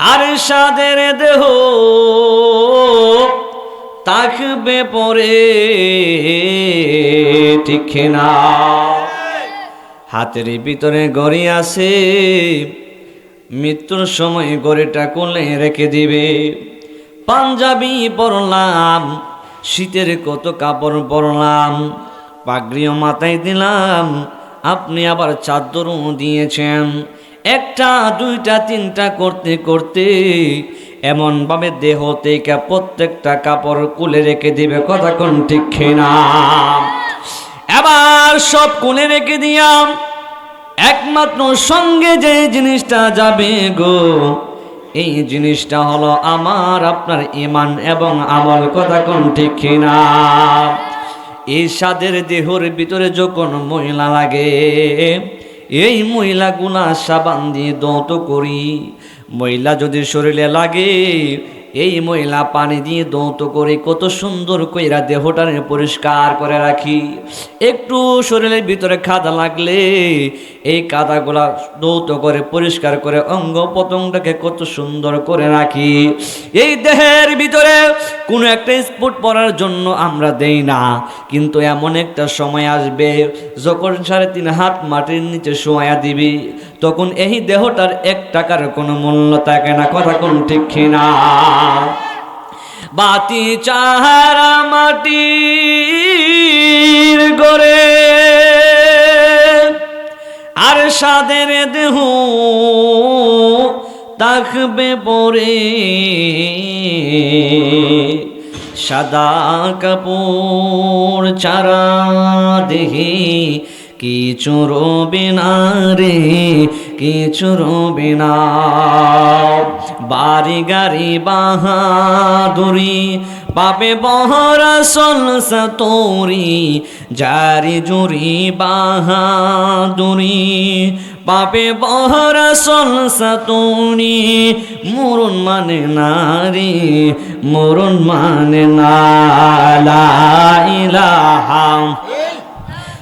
আর সাদের দেহ তাকবে পরে ঠিক না। হাতের ভিতরে গড়ি আছে, মৃত্যুর সময় গড়িটা কোলে রেখে দিবে। পাঞ্জাবি পরলাম, শীতের কত কাপড় পরলাম, পাগড়িও মাথায় দিলাম আপনি আবার চাদরও দিয়েছেন। একটা, দুইটা, তিনটা করতে করতে এমনভাবে দেহ থেকে প্রত্যেকটা কাপড় কুলে রেখে দিবে কোন ঠিক না এবার সব কুলে রেখে দিয়াম। একমাত্র সঙ্গে যে জিনিসটা যাবে গো, এই জিনিসটা হলো আমার, আপনার ইমান এবং আমল, কথা কোন ঠিক না সাদের দেহর ভিতরে যখন মহিলা লাগে, এই মহিলা গুণা সাবান দিয়ে দত করি। মহিলা যদি শরীরে লাগে এই মহিলা পানি দিয়ে দৌত করে কত সুন্দর কইরা দেহটারে পরিষ্কার করে রাখি। একটু শরীরের ভিতরে খাদা লাগলে এই কাদাগুলা দৌত করে পরিষ্কার করে অঙ্গ পতঙ্গটাকে কত সুন্দর করে রাখি। এই দেহের ভিতরে কোনো একটা স্পোর্ট পরার জন্য আমরা দেই না, কিন্তু এমন একটা সময় আসবে যখন সাড়ে তিন হাত মাটির নিচে শোয়া দিবি। তখন এই দেহটার এক টাকার কোনো মূল্য থাকে না, কথা কোন ঠিক না বাতি চাহারা মাটির গড়ে আর সাদের দেহ তাকবে পরে, সাদা কাপড় চারা দেহে কিছু রবে না রে, কিছু রবে না। বাড়ি গাড়ি বাহাদুরি পাবে বহরা সলসা তোরি, জারি জুরি বাহাদুরি। পাবে বহরা সলসা তোরি মরুন মানে নারী মরুন মানে না। লা ইলাহা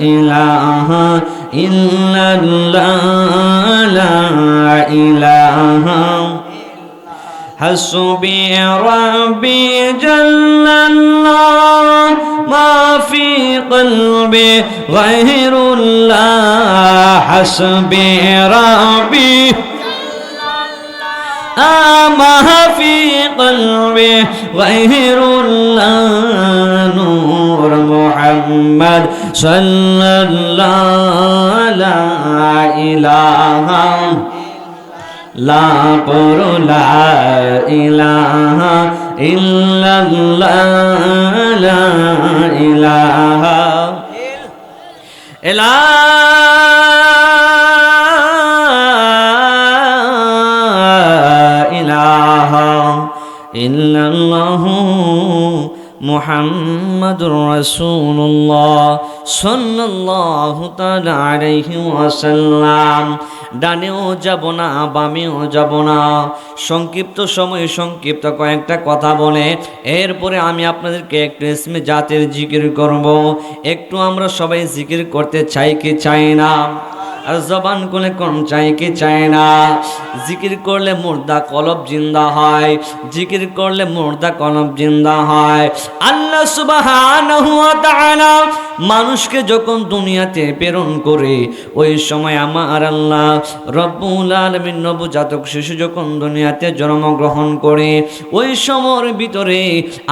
إله إلا الله لا إله حسبي ربي جل الله ما في قلبي غير الله حسبي ربي ما في قلبي غير الله নূর মোহাম্মদ ইলাহা ইল্লাল্লাহ ইলাহা ইলাহা ইল্লাল্লাহু মুহাম্মাদুর রসুল্লাহ সাল্লাল্লাহু তাআলা আলাইহি ওয়াসাল্লাম। ডানেও যাব না, বামেও যাব না। সংক্ষিপ্ত সময়ে সংক্ষিপ্ত কয়েকটা কথা বলে, এরপরে আমি আপনাদেরকে একটু ইসমে জাতের জিকির করব। একটু আমরা সবাই জিকির করতে চাই কি চাই না? আর জবান করলে কোন চাই কি চায় না। জিকির করলে মুর্দা কলব জিন্দা হয়, জিকির করলে মুর্দা কলব জিন্দা হয়। আল্লাহ তাআলা মানুষকে যখন দুনিয়াতে প্রেরণ করে, ওই সময় আমার আল্লাহ রব্বুল আলামিন নবজাতক শিশু যখন দুনিয়াতে জন্মগ্রহণ করে, ওই সময়ের ভিতরে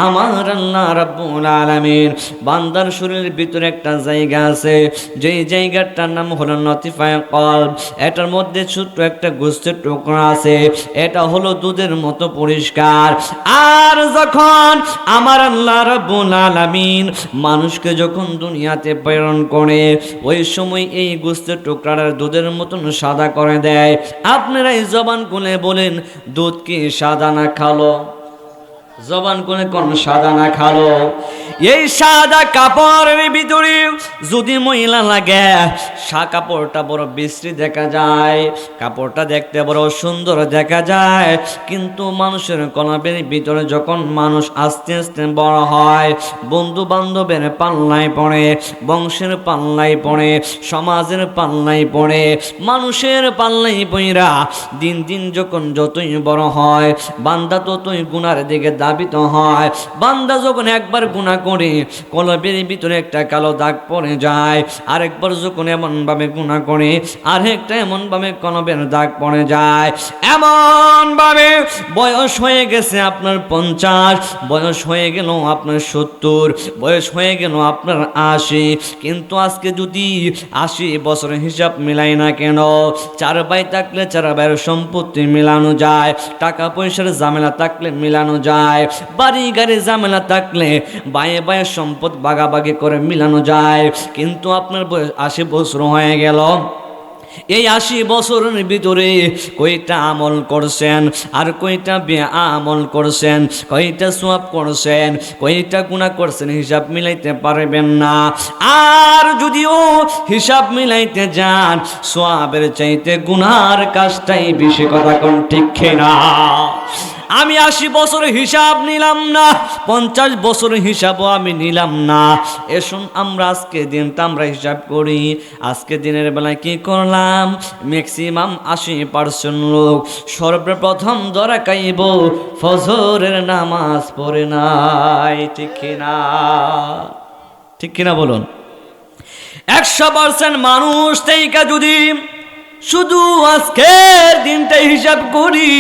আমার আল্লাহ রব্বুল আলামিন বান্দার শরীরের ভিতরে একটা জায়গা আছে, যেই জায়গাটার নাম হলো নতিফা কল, এটার মধ্যে ছোট্ট একটা গোস্তের টুকরা আছে। এটা হলো দুধের মতো পরিষ্কার। আর যখন আমার আল্লাহ রাব্বুল আলামিন মানুষকে যখন দুনিয়াতে প্রেরণ করে, ওই সময় এই গোস্তের টুকরার দুধের মতন সাদা করে দেয়। আপনারা এই জবান খুলে বলেন, দুধ কি সাদা না খালো জবান কোনে কোন সাদা না খালো এই সাদা কাপড়ের ভিতরে যদি মহিলা লাগে, সা কাপড়টা বড় বিশ্রী দেখা যায়, কাপড়টা দেখতে বড় সুন্দর দেখা যায়। কিন্তু মানুষের কলাপের ভিতরে যখন মানুষ আস্তে আস্তে বড় হয় বন্ধু বান্ধবের পাল্লায় পড়ে, বংশের পাল্লায় পড়ে, সমাজের পাল্লায় পড়ে, মানুষের পাল্লাই পইরা দিন দিন যখন যতই বড় হয়, বান্দা ততই গুনার দিকে দাবিত হয়। বান্দা যখন একবার গুণা করে, কলবের ভিতরে একটা কালো দাগ পড়ে যায়। আরেকবার যখন এমনভাবে গুণা করে, আরেকটা এমনভাবে কলবের দাগ পড়ে যায়। এমনভাবে বয়স হয়ে গেছে আপনার পঞ্চাশ, বয়স হয়ে গেল আপনার সত্তর, বয়স হয়ে গেল আপনার আশি। কিন্তু আজকে যদি আশি বছরের হিসাব মিলাই না কেন, চার ভাই থাকলে চার ভাইয়ের সম্পত্তি মিলানো যায়, টাকা পয়সার ঝামেলা থাকলে মিলানো যায়, বাড়ি গাড়ি ঝামেলা থাকলে বায়ে বায়ে সম্পদ বাগাবাগি করে মিলানো যায়। কিন্তু আপনার আশি বছর হয়ে গেল। এই আশি বছরের ভিতরে কয়টা আমল করছেন আর কয়টা বে আমল করছেন, কয়টা সোয়াব করছেন, কয়টা গুণা করছেন হিসাব মিলাইতে পারবেন না। আর যদিও হিসাব মিলাইতে যান, সোয়াবের চাইতে গুনার কাজটাই বেশি কথা কোন ঠিক না আমি আশি বছরের হিসাব নিলাম না, পঞ্চাশ বছরের হিসাবও আমি নিলাম না। এসুন আমরা আজকে দিনটা আমরা হিসাব করি। আজকে দিনের বেলায় কি করলাম? ম্যাক্সিমাম আশি পার্সেন্ট লোক সর্বপ্রথম ধরা কাইব ফজরের নামাজ পড়ে নাই, ঠিক কিনা? ঠিক কিনা বলুন। একশো পার্সেন্ট মানুষ থেকে যদি শুধু আজকের দিনটাই হিসাব করি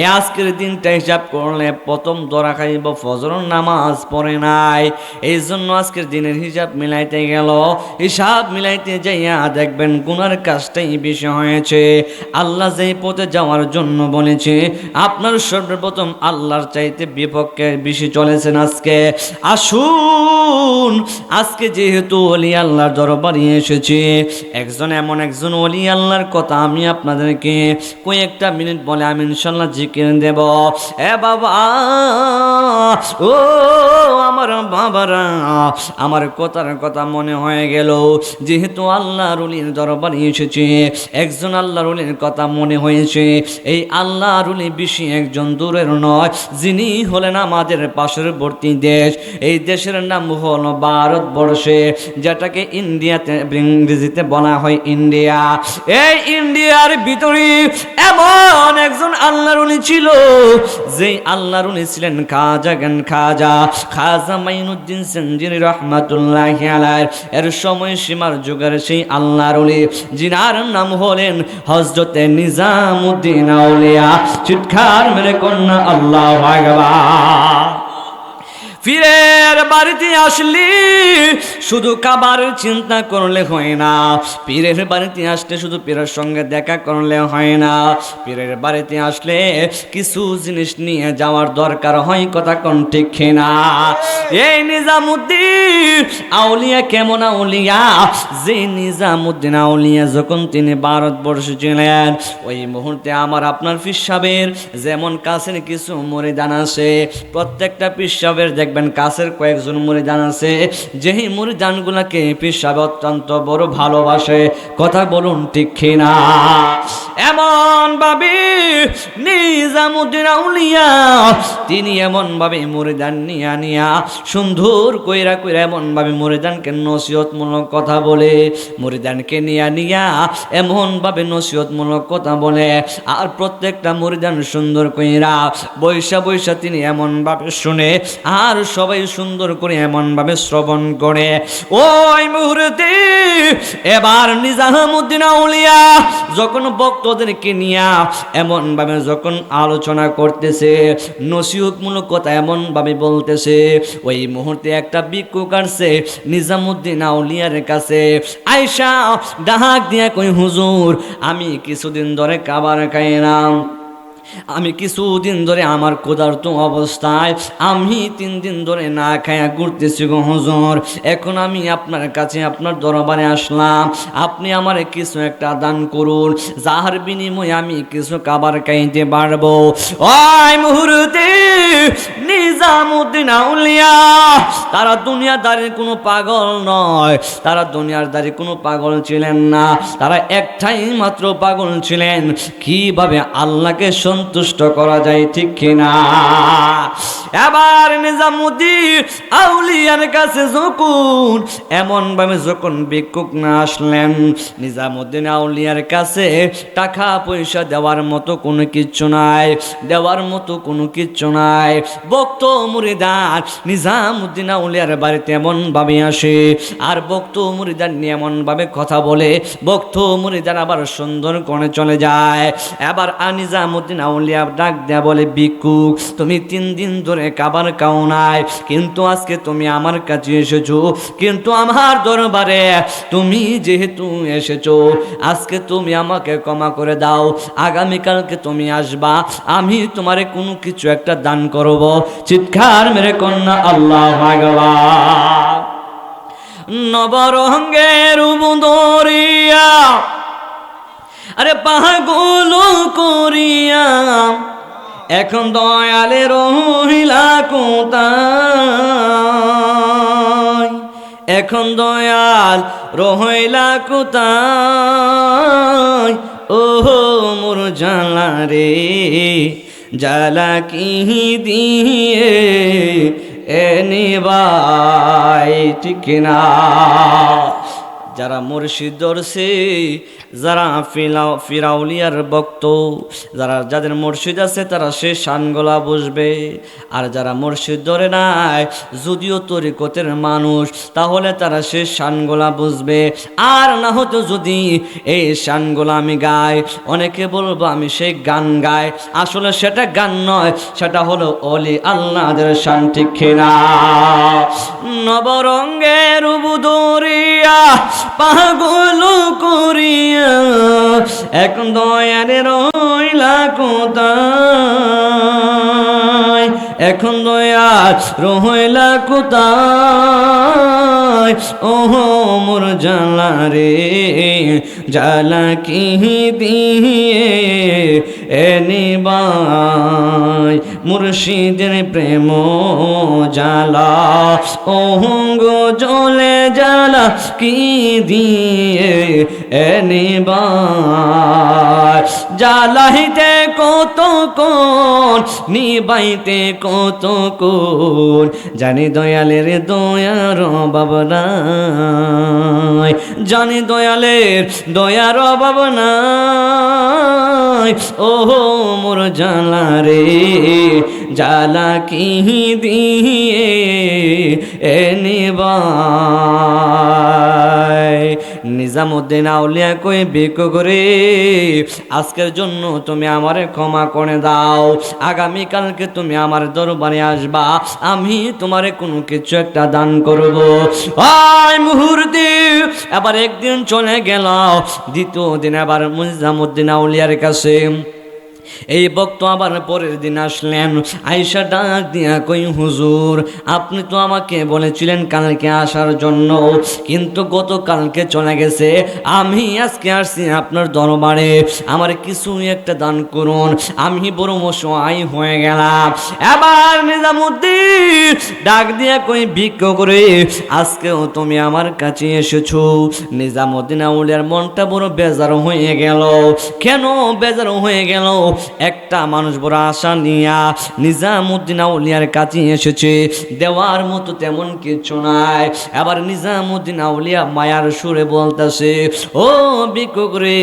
এ আজকের দিনটা হিসাব করলে প্রথম দরা খাইব ফজর নামাজ পড়ে নাই। এই জন্য আজকের দিনের হিসাব মিলাইতে গেল। হিসাব মিলাইতে যাইয়া দেখবেন গুনার কাজটাই বেশি হয়েছে। আল্লাহ যেই পথে যাওয়ার জন্য বলেছে, আপনার সর্বপ্রথম আল্লাহর চাইতে বিপক্ষে বেশি চলেছেন আজকে। আসুন, আজকে যেহেতু অলি আল্লাহর দরবারে এসেছে, একজন এমন একজন অলি আল্লাহর কথা আমি আপনাদেরকে কয়েকটা মিনিট বলে আমি ইনশাল্লাহ জিকির দেব। এ বাবা ও আমার বাবারা, আমার কথার কথা মনে হয়ে গেল। যেহেতু আল্লাহ রুলির দরবারে এসেছে, একজন আল্লাহ রুলির কথা মনে হয়েছে। এই আল্লাহ রুলি বেশি একজন দূরের নয়, যিনি হলেন আমাদের পার্শ্ববর্তী দেশ। এই দেশের নাম হল ভারতবর্ষে, যেটাকে ইন্ডিয়াতে, ইংরেজিতে বলা হয় ইন্ডিয়া। এই ইন্ডিয়ার ভিতরে এমন একজন আল্লাহর উনি ছিল যে আল্লাহর উনি ছিলেন খাজা গান খাজা। খাজা মাইনুদ্দিন রহমাতুল্লাহ এর সময় সীমার যুগের সেই আল্লাহর জিনার নাম হলেন হজরতে নিজামুদ্দিন আউলিয়া। চিৎকার মেরে কন্যা আল্লাহ ভগবান পীরের বাড়িতে আসলি, শুধু কাবার চিন্তা করলে হয় না। পীরের বাড়িতে আসলে শুধু পীরের সঙ্গে দেখা করলে হয় না। পীরের বাড়িতে আসলে কিছু জিনিস নিয়ে যাওয়ার দরকার হয়, কথা কোন ঠিক না। এই নিজামুদ্দিন আউলিয়া কেমন আউলিয়া? যে নিজামুদ্দিন আউলিয়া যখন তিনি ভারতবর্ষে ছিলেন, ওই মুহূর্তে আমার আপনার পিসাবের যেমন কাছের কিছু মরিদান আছে, প্রত্যেকটা পিসাবের দেখবেন কাছের কয়েকজন মরিদান আছে, যেই মরিদানগুলাকে পিসাব অত্যন্ত বড় ভালোবাসে। কথা বলুন ঠিক না এমন ভাবে নিজামুদ্দিন আউলিয়া, তিনি এমন ভাবে মরিদান নিয়া নিয়া সুন্দর কইরা কইরা এমন ভাবে মরিদানকে নসিহতমূলক কথা বলে, মরিদানকে নিয়া নিয়া এমন ভাবে নসিহতমূলক কথা বলে, আর প্রত্যেকটা মরিদান সুন্দর কইরা বৈশা বৈশা তিনি এমন ভাবে শুনে, আর সবাই সুন্দর করে এমন ভাবে শ্রবণ করে। ওই মুহূর্তে এবার নিজামুদ্দিন আউলিয়া যখন ভক্তদেরকে নিয়া এমন ভাবে যখন আলোচনা করতেছে, নসিহতমূলক কথা এমন ভাবে বলতেছে, ওই মুহূর্তে একটা ভিক্ষুক আসছে নিজামুদ্দিন আউলিয়ার কাছে। আয়সা ডাক দিয়া কই হুজুর, আমি কিছুদিন ধরে খাবার খাই না। আমি কিছুদিন ধরে আমার ক্ষুধার্ত অবস্থায়, আমি তিন দিন ধরে না খায়া ঘুরতেছি গো হুজুর। এখন আমি আপনার কাছে, আপনার দরবারে আসলাম। আপনি আমার কিছু একটা দান করুন, যাহার বিনিময়ে আমি কিছু খাবার খাইতে পারব। ওই মুহূর্তে নিজামুদ্দিন আউলিয়া, তারা দুনিয়াদারির কোনো পাগল নয়, তারা দুনিয়ার দুনিয়াদারি কোনো পাগল ছিলেন না, তারা একটাই মাত্র পাগল ছিলেন। কীভাবে আল্লাহকে সন্তুষ্ট করা যায় ঠিক কিনা? এবার নিজামুদ্দিন আউলিয়ার কাছে যখন এমন ভাবে যখন ভিক্ষুক না আসলেন, নিজামুদ্দিন আউলিয়ার কাছে টাকা পয়সা দেওয়ার মতো কোনো কিচ্ছু নাই, দেওয়ার মতো কোনো কিচ্ছু নাই। ভক্ত মুরিদার নিজামুদ্দিন আউলিয়ার বাড়িতে এমন ভাবে আসে, আর ভক্ত মুরিদার নিয়ে এমন ভাবে কথা বলে, ভক্ত মুরিদার আবার সুন্দর করে চলে যায়। এবার আর নিজামুদ্দিন আউলিয়া ডাক দেয়া বলে ভিক্ষুক তুমি তিন দিন ধরে খাবার খাও নাই। কিন্তু আজকে তুমি আমার কাছে এসেছ। কিন্তু আমার দরবারে তুমি যেহেতু এসেছ, আজকে তুমি আমাকে ক্ষমা করে দাও। আগামীকালকে তুমি আসবা, আমি তোমারে কোনো কিছু একটা দান করব। চিৎকার মেরে কন্যা, আল্লাহ ভগবান নবরঙ্গের উবদরিয়া আরে পাগল করিয়া, এখন দয়ালে রহিলা কোথায়? এখন দয়াল রহিলা কোথায়? ও মোর জালা রে জালা কি দিয়ে এনিবাই ঠিক না? যারা মুর্শিদ ধরছে যারা ফিলাও, ফিরাউলিয়ার ভক্ত, যারা যাদের মুর্শিদ আছে তারা সে শানগোলা বুঝবে। আর যারা মুর্শিদ ধরে নাই, যদিও তরিকতের মানুষ, তাহলে তারা সে শানগোলা বুঝবে। আর না হতো যদি এই শানগোলা আমি গাই, অনেকে বলব আমি সেই গান গাই। আসলে সেটা গান নয়, সেটা হলো অলি আল্লাহদের শান্তি খেলা নবরঙ্গের উবুদরিয়া পাগল করিয়া এখন দয়ারে রইলা কোথায়? এখন দয়া রইলা কোথায়? ওহ মোর জালা রে জালা কি দিয়ে এনিবাই মুর্শিদের প্রেম জালা অহঙ্গ জলে জালা কি দিয়ে এনিবাই জ্বালাইতে কত কোন নিবাইতে কত কোন জানি দয়ালের দয়ার বাবনাই জানি দয়ালের দয়ার বাবনাই ও মোর জালা রে জালা কি দিয়ে এনিবাই নিজামুদ্দিন আউলিয়া কই বিক করে? আজকের জন্য তুমি আমারে ক্ষমা করে দাও। আগামী কালকে তুমি আমার দরবারে আসবা। আমি তোমারে কোনো কিছু একটা দান করব। ওই মুহূর্তে আবার একদিন চলে গেল দ্বিতীয় দিন আবার নিজামুদ্দিন আউলিয়ার কাছে। এই বক্ত আবার পরের দিন আসলেন। আইসা ডাক দিয়া কই, হুজুর, আপনি তো আমাকে বলেছিলেন কালকে আসার জন্য, কিন্তু গতকালকে চলে গেছে। আমি আজকে আসছি আপনার দরবারে। আমার কিছু একটা দান করুন। আমি বড় মশাই হয়ে গেলাম। এবার নিজামুদ্দিন ডাক দিয়া কই, ভিক্ষ করে, আজকেও তুমি আমার কাছে এসেছ। নিজামুদ্দিন আউলিয়ার মনটা বড় বেজার হয়ে গেল। কেন বেজার হয়ে গেল? একটা মানুষ বড় আশা নিয়া নিজামুদ্দিন আউলিয়ার কাছে এসেছে। দেওয়ার মতো তেমন কিছু নাই। আবার নিজামুদ্দিন আউলিয়া মায়ার সুরে বলতেছে, ও বিকুক রে,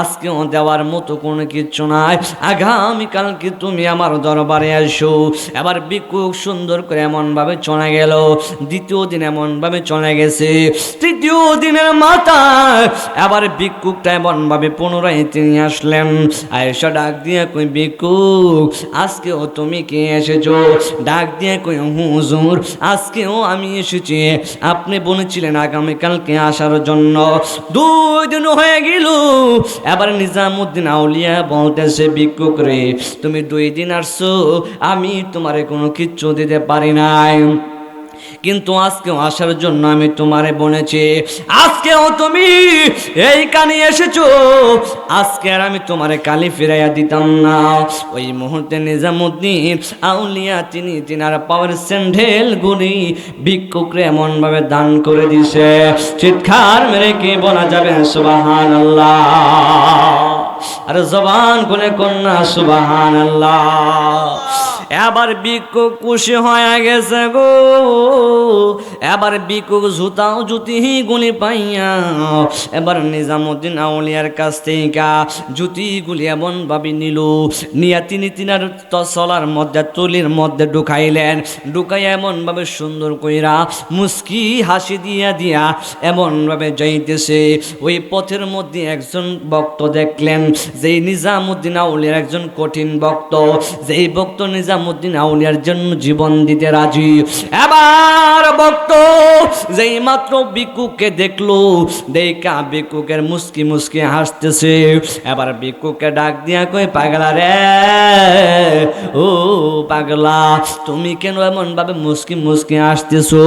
আজকেও দেওয়ার মতো কোনো কিছু নাই। আগামীকালকে তুমি আমার দরবারে আসো এবার বিকুক সুন্দর করে এমনভাবে চলে গেল। দ্বিতীয় দিন এমনভাবে চলে গেছে। তৃতীয় দিনের মাথায় আবার বিকুকটা এমনভাবে পুনরায় তিনি আসলেন। আয়েশা ডাক দিয়ে কই বিকুক আজকেও তুমি কে এসেছ? ডাক দিয়ে কই হুজুর, আজকেও আমি এসেছি। আপনি বলেছিলেন আগামীকালকে আসার জন্য। দুই দিন হয়ে গেল। এবার নিজামুদ্দিন আউলিয়া বলতেছে বিকুক রে, তুমি দুই দিন আসছো, আমি তোমারে কোনো কিচ্ছু দিতে পারি নাই। কিন্তু আজকেও আসার জন্য আমি তোমারে বলেছি, আজকেও তুমি এই কানে এসেছ, আজকে আর আমি তোমারে কালি ফিরাইয়া দিতাম না। ওই মুহূর্তে নিজামুদ্দিন, আউলিয়া, তিনি তিনার পাওয়ার স্যান্ডেল গুলি ভিক্ষুকরে এমনভাবে দান করে দিছে। চিৎকার মেরে কি বলা যাবে? সুবাহান আল্লাহ আর জবান খুলে কন্যা সুবাহান আল্লাহ এবার ভিক্ষুক খুশি হয়ে গেছে গো। এবার ভিক্ষুক জুতাও জুতি গুলি পাইয়া। এবার নিজামুদ্দিন আউলিয়ার কাছ থেকে জুতিগুলি এমন ভাবে নিল নিয়া তিনি তিনার তসলার মধ্যে, তুলির মধ্যে ঢুকাইলেন। ঢুকাইয়া এমন ভাবে সুন্দর কইরা মুস্কি হাসি দিয়া দিয়া এমন ভাবে যাইতেছে। ওই পথের মধ্যে একজন ভক্ত দেখলেন, যেই নিজামুদ্দিন আউলিয়ার একজন কঠিন ভক্ত। যেই ভক্ত নিজামুদ্দিন আউলিয়ার জন্য জীবন দিতে রাজি। এবার ভক্ত, যেই মাত্র বিকুকে দেখল, দেখা বিকুকের মুস্কি মুস্কি হাসতেছে। এবার বিকুকে ডাক দিয়া কই পাগলা রে, ও পাগলা, তুমি কেন এমন ভাবে মুস্কি মুস্কি হাসতেছো?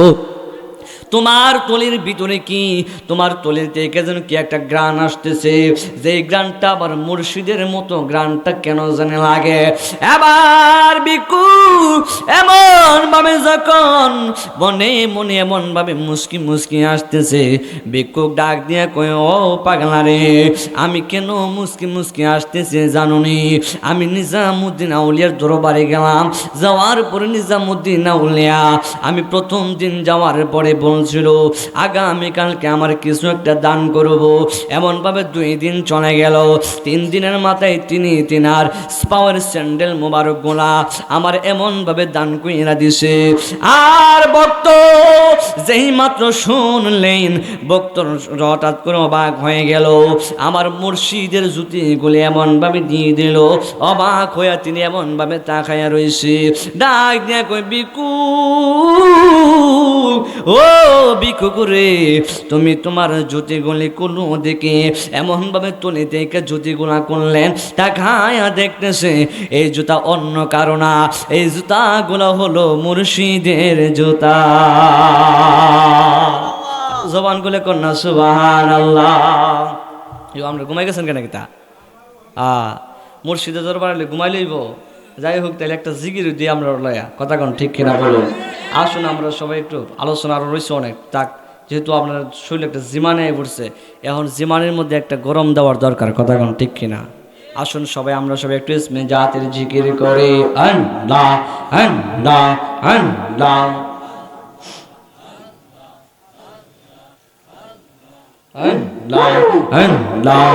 তোমার তলির ভিতরে কি? তোমার তলির থেকে যেন কি একটা গ্রান আসতেছে? যে গ্রানটা আবার মুর্শিদের মতো গ্রানটা কেন জানে লাগে? এবার বিকু এমন ভাবে যখন মনে মনে এমন ভাবে মুস্কি মুস্কি আসতেছে বিক্ষুক ডাক দিয়ে কয়, ও পাগলা রে, আমি কেন মুস্কি মুস্কি আসতেছে জানুনি? আমি নিজামুদ্দিন আউলিয়ার দরবারে গেলাম, যাওয়ার পরে নিজামুদ্দিন আউলিয়া, আমি প্রথম দিন যাওয়ার পরে বলছিল আগামীকালকে আমার কিছু একটা দান করব। এমনভাবে দুই দিন চলে গেল। তিন দিনের মাথায় তিনি তিনার পাওয়ার স্যান্ডেল মোবারক গোলা আমার এমনভাবে দান কইরা দিছে। আর ভক্ত, যেই মাত্র শুনলেন, ভক্তর হঠাৎ করে অবাক হয়ে গেল। আমার মুর্শিদের জুতিগুলি এমনভাবে দিয়ে দিল। অবাক হইয়া তিনি এমনভাবে তাকাইয়া রয়েছে ডাক দিয়া কই বিকু ও বিকু করে তুমি তোমার জুতিগুলি কোনো দিকে এমনভাবে তুলে থেকে জুতিগুলা করলেন, তাকায়া দেখতেছে এই জুতা অন্য কারণা এই জুতাগুলো হলো মুর্শিদের জুতা। জবান গুলে কন্যা সুবাহান আল্লাহ আমরা ঘুমাই গেছেন কেন কিতা? আ, মুর্শিদের দরবার ঘুমাই লইব। যাই হোক তাহলে একটা জিগির দিয়ে আমরা লয়া। কথা কোন, ঠিক কিনা বলুন আসুন, আমরা সবাই একটু আলোচনা আরও রয়েছে অনেক। তাক যেহেতু আপনার শরীর একটা জিমানে পড়ছে, এখন জিমানের মধ্যে একটা গরম দেওয়ার দরকার, কথা কোন ঠিক কিনা? আসুন সবাই, আমরা সবাই একটু ইসমে জাতির জিকির করে। আল্লাহ আল্লাহ আল্লাহ। আল্লাহ আল্লাহ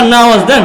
আল্লাহ দেন।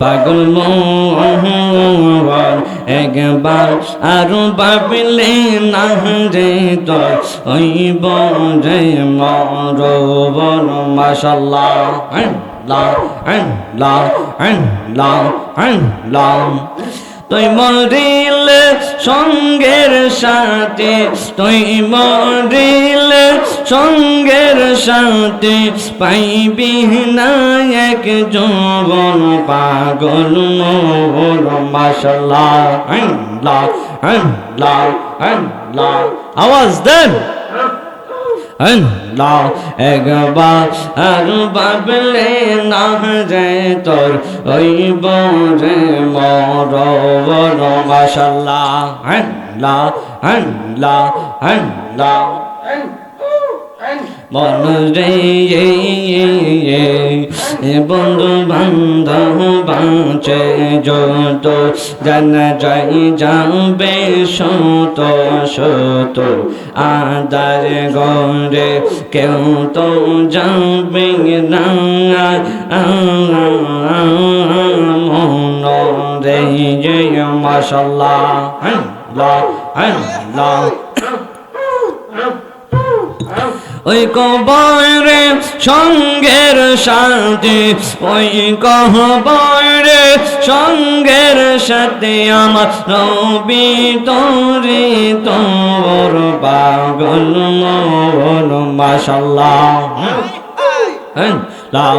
পাগল মোহন, একবার আর ভাবিলে না যে তোর ওই যে মরবন। মাসাল্লাহ লা লা লা লা লা তুই মরিলে সঙ্গের সাথে, তুই মরিলে সঙ্গের সাথে পাইবি না এক যৌবন পাগল মোর আওয়াজ দেন। একবার আর বাবলে না যে তোর ওই বরে মর বর হ্যাঁ হ্যাঁ হ্যাঁ আল্লাহ। মন রে বন্ধু বান্ধব বাঁচে যত, জানা যাই যাবে শত শত আদার গরে কেউ তো যাবে না। মন রে মাসাল্লাহ আল্লাহ আল্লাহ ওই কবরে সঙ্গের সাথে ওই কবরে সঙ্গের সাথে আমার রবি তোরে তোর পাগল মোর মাশাল্লাহ। লাও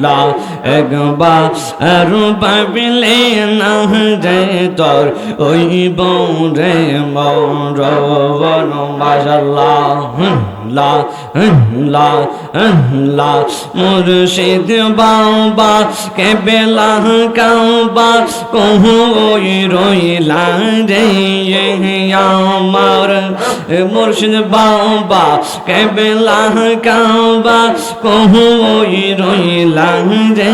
লাও একবার পাবিলে না রে তোর ওই বৌরে মর বন মাশাল্লাহ লা লা লা মুর্শিদ বাবা কে বেলা কাবা, কহু ওই রইলা রে আমার। মুর্শিদ বাবা কে বেলা কাবা, কহু ওই রইলা রে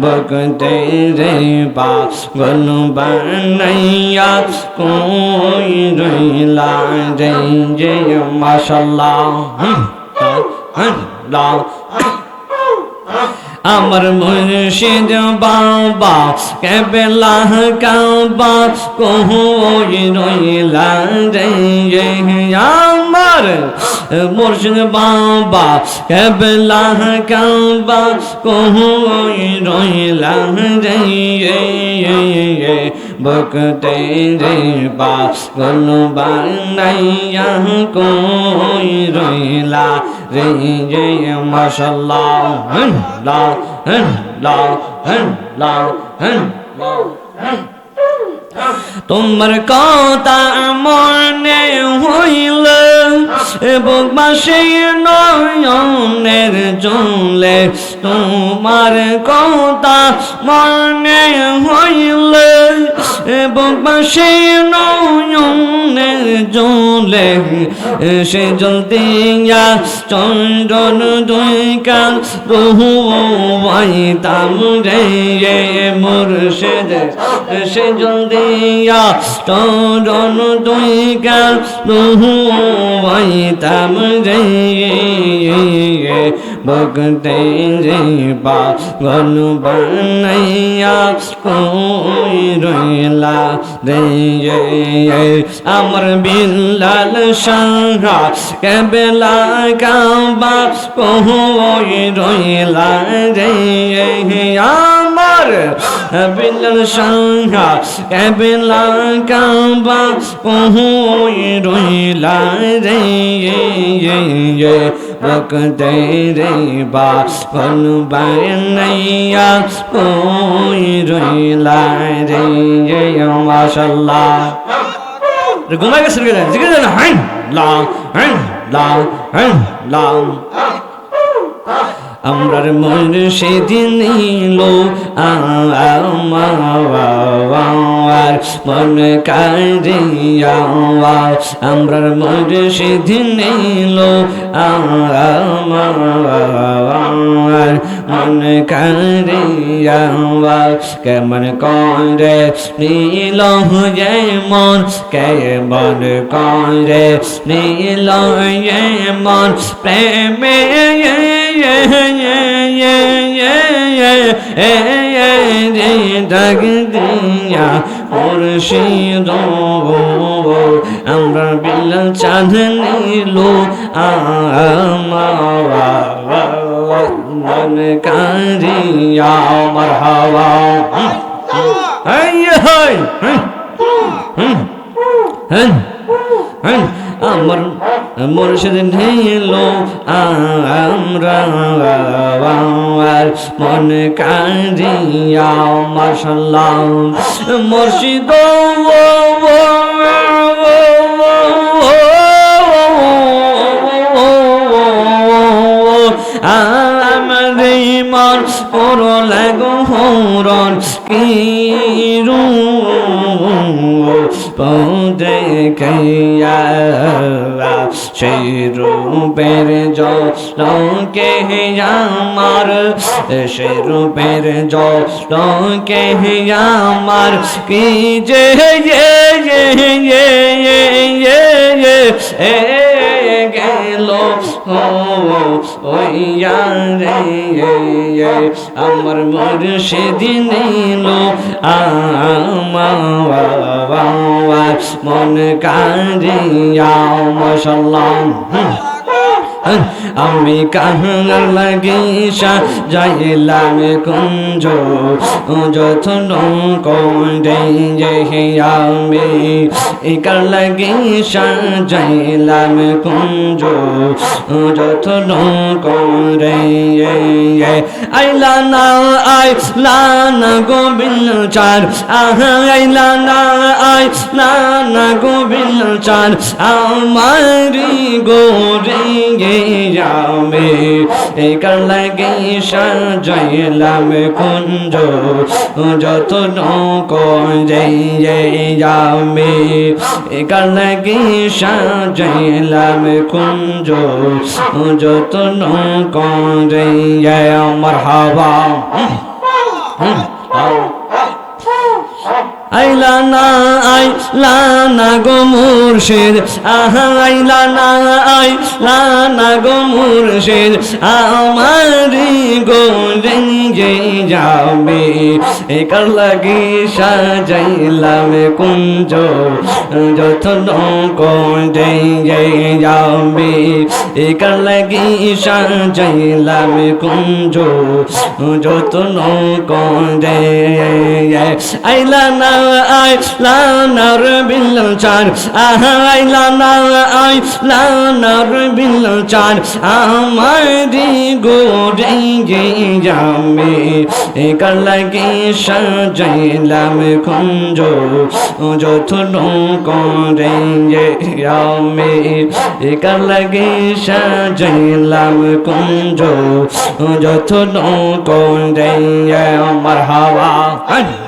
বকতে রে বা গল বানাইয়া কই রইলা রে যে মাশাল্লাহ আল্লাহ আমার মুর্শিদ বাবা, কেবেলা কাবা কহু রইলা রে আমার মুর্শিদ বাবা কেবেলা কাবা কহু রইলা রে বকতে রে বা গল বানাইয়া কই রইলা রে যে মাশাল্লাহ লা লা লা লা তোমার কথা মনে হইল এবং বাসে নয়নের জলে। তোমার কথা মনে হইল এবং বাসে নয়নের জলে সে জল দিয়া চন্দন দুই কাল রহু তাম রে মুর্শিদ, সে জল দিয়া চন্দন দুই কাল রহু তাম রে ভক্তে রে বা গল বানাইয়া কই রইলা রে আমার বিল্লাল সাহা কেবেলা কাবা কই রইলা রে আমার বিল্লাল সাহা কেবেলা কাবা কই রইলা রে? রে বা ফল বানাইয়া কই রইলা রে মাশাল্লাহ ঘুমাই গেছে গেলেন জিগে দেন হাই লাং হাই লাং হাই লাং আমরার মন সেদিন লো আমার মন কারিয়া আমরার মন সেদিন লো আমার মন কারিয়া কেমন করে নীল মন, কেমন করে নীল মন, প্রেমে ডাক দিয়া মুর্শিদ আমরা বিল্লাল চাঁদ নিলো আমার কারিয়া আমার হাওয়া আমার মুর্শিদ ঢেল আমরা মন কারিয়া মাশাল্লাহ মুর্শিদ আমার মন পুর লাগো হরণ কি রূপ? কইয়া সেই রূপের জলকে আমার সেই রূপের জলকে আমার কি যে যে গেল। আমার মুর্শিদ নিল। আমার মন কারিয়া মশাল্লাহ। আমি কাহার লাগিসা যাইলাম কুঞ্জ যথন কন্ডে যে আমি একার লাগিসা যাইলাম কুঞ্জ যথন করে আইলা না আইলা না গোবিন্দ চার আহা আইলা না আইলা না গোবিন্দ চার আমারি গোরে যাবে। একার লাগে সাজাইলাম কুঞ্জ যত করে যাবে। একার লাগে সাজাইলাম কুঞ্জ যত করে আমার হাওয়া। আইলা না আইলা না গো মুর্শিদ। আহা আইলা না আইলা না গো মুর্শিদ। আমারি গো যে যাবে, একার লাগি সাজাইলাম কুঞ্জ। যতন করে যাবে, একার লাগি সাজাইলাম কুঞ্জ। যতন করে আইলা না আইলা না রবিল চার আহা আইলা না আইলা না রবিল চার আমারি গোরে যাবে একার লাগে সাজাইলাম কুঞ্জ। যথন করে যাবে একার লাগে সাজাইলাম কুঞ্জ। যথন করে আমার হাওয়া।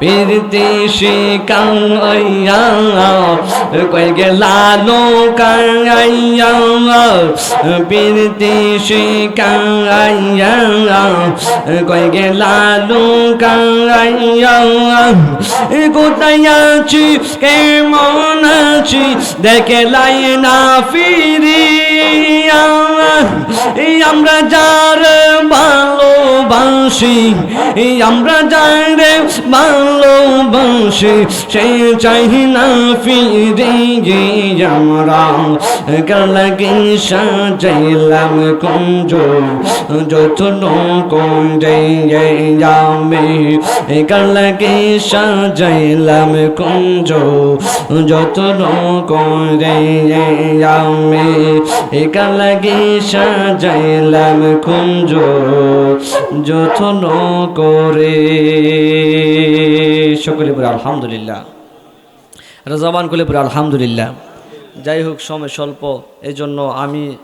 পীরতে শিকাইয়া কই গেলালো কাইয়া পীরতে শিকাইয়া কই গেলালো কাইয়া কোথায় আছি, কেমন আছি, দেখে লাই না ফিরিয়া। আমরা যার ভালোবাসি আমরা যারে ভালোবাসি, সে চাই না ফিরে আমরা। লাগে সাজাইলাম কুঞ্জ যত করে যাবে। লাগে সাজাইলাম কুঞ্জ যত করে যাবে। লাগে সাজাইলাম কুঞ্জ, যত্ন করে। সকলে বলে আলহামদুলিল্লাহ। রাজাবান কলে বলে আলহামদুলিল্লাহ। যাই হোক সময় স্বল্প এই জন্য আমি